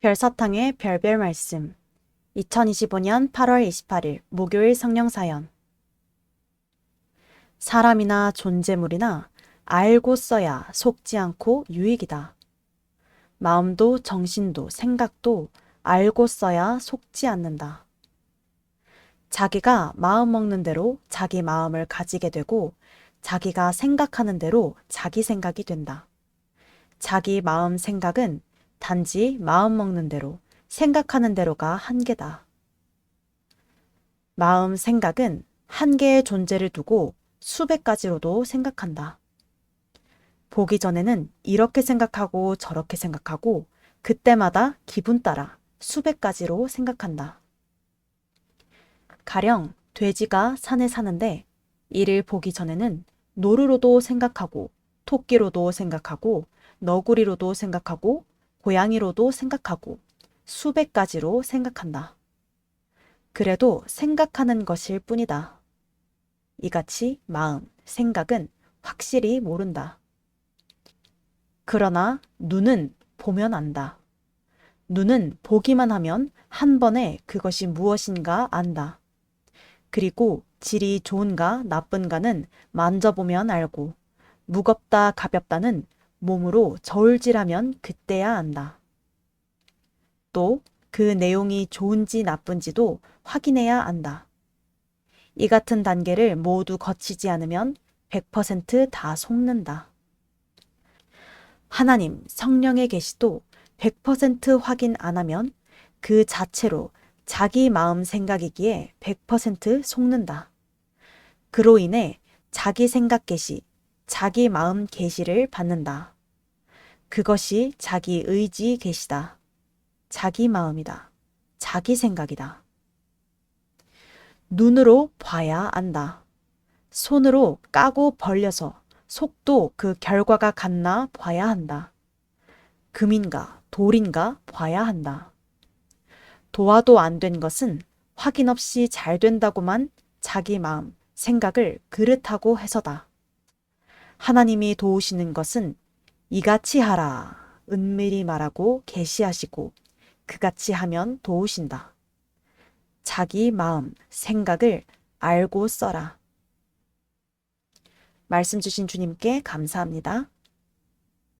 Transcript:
별사탕의 별별 말씀 2025년 8월 28일 목요일 성령사연 사람이나 존재물이나 알고 써야 속지 않고 유익이다. 마음도 정신도 생각도 알고 써야 속지 않는다. 자기가 마음 먹는 대로 자기 마음을 가지게 되고 자기가 생각하는 대로 자기 생각이 된다. 자기 마음 생각은 단지 마음 먹는 대로 생각하는 대로가 한계다. 마음 생각은 한 개의 존재를 두고 수백 가지로도 생각한다. 보기 전에는 이렇게 생각하고 저렇게 생각하고 그때마다 기분 따라 수백 가지로 생각한다. 가령 돼지가 산에 사는데 이를 보기 전에는 노루로도 생각하고 토끼로도 생각하고 너구리로도 생각하고 고양이로도 생각하고 수백 가지로 생각한다. 그래도 생각하는 것일 뿐이다. 이같이 마음, 생각은 확실히 모른다. 그러나 눈은 보면 안다. 눈은 보기만 하면 한 번에 그것이 무엇인가 안다. 그리고 질이 좋은가 나쁜가는 만져보면 알고 무겁다 가볍다는 몸으로 저울질하면 그때야 안다. 또 그 내용이 좋은지 나쁜지도 확인해야 안다. 이 같은 단계를 모두 거치지 않으면 100%다 속는다. 하나님, 성령의 계시도 100% 확인 안 하면 그 자체로 자기 마음 생각이기에 100% 속는다. 그로 인해 자기 생각 계시, 자기 마음 계시를 받는다. 그것이 자기 의지 계시다. 자기 마음이다. 자기 생각이다. 눈으로 봐야 안다. 손으로 까고 벌려서 속도 그 결과가 같나 봐야 한다. 금인가 돌인가 봐야 한다. 도와도 안 된 것은 확인 없이 잘 된다고만 자기 마음, 생각을 그릇하고 해서다. 하나님이 도우시는 것은 이같이 하라 은밀히 말하고 계시하시고 그같이 하면 도우신다. 자기 마음, 생각을 알고 써라. 말씀 주신 주님께 감사합니다.